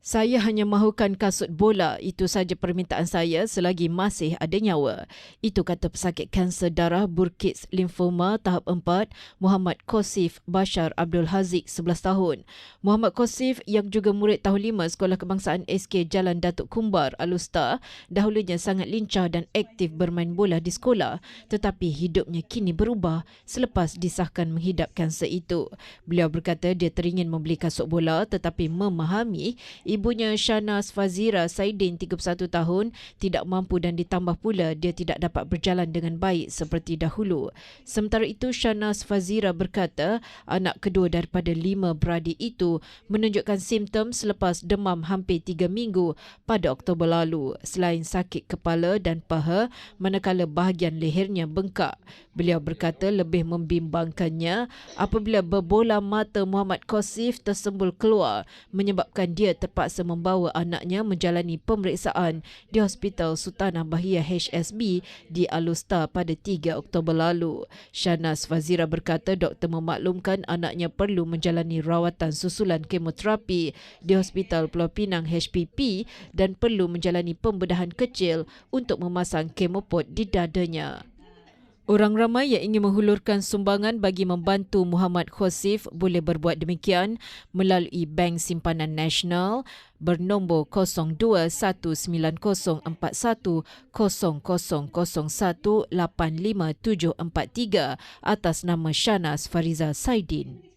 Saya hanya mahukan kasut bola, itu saja permintaan saya selagi masih ada nyawa. Itu kata pesakit kanser darah Burkitt Lymphoma tahap 4, Muhammad Kosif Bashar Abdul Haziq, 11 tahun. Muhammad Kosif yang juga murid tahun 5 Sekolah Kebangsaan SK Jalan Datuk Kumbar, Alusta, dahulunya sangat lincah dan aktif bermain bola di sekolah, tetapi hidupnya kini berubah selepas disahkan menghidap kanser itu. Beliau berkata dia teringin membeli kasut bola tetapi memahami Ibunya Shanas Fazira Saidin 31 tahun tidak mampu dan ditambah pula dia tidak dapat berjalan dengan baik seperti dahulu. Sementara itu Shanas Fazira berkata anak kedua daripada lima beradik itu menunjukkan simptom selepas demam hampir tiga minggu pada Oktober lalu. Selain sakit kepala dan paha manakala bahagian lehernya bengkak. Beliau berkata lebih membimbangkannya apabila berbola mata Muhammad Kosif tersembul keluar menyebabkan dia terpaksa terpaksa membawa anaknya menjalani pemeriksaan di Hospital Sultanah Bahia HSB di Alusta pada 3 Oktober lalu. Shanas Fazira berkata doktor memaklumkan anaknya perlu menjalani rawatan susulan kemoterapi di Hospital Pulau Pinang HPP dan perlu menjalani pembedahan kecil untuk memasang kemopot di dadanya. Orang ramai yang ingin menghulurkan sumbangan bagi membantu Muhammad Khosif boleh berbuat demikian melalui Bank Simpanan Nasional bernombor 02194100018573 atas nama Shanas Fariza Saidin.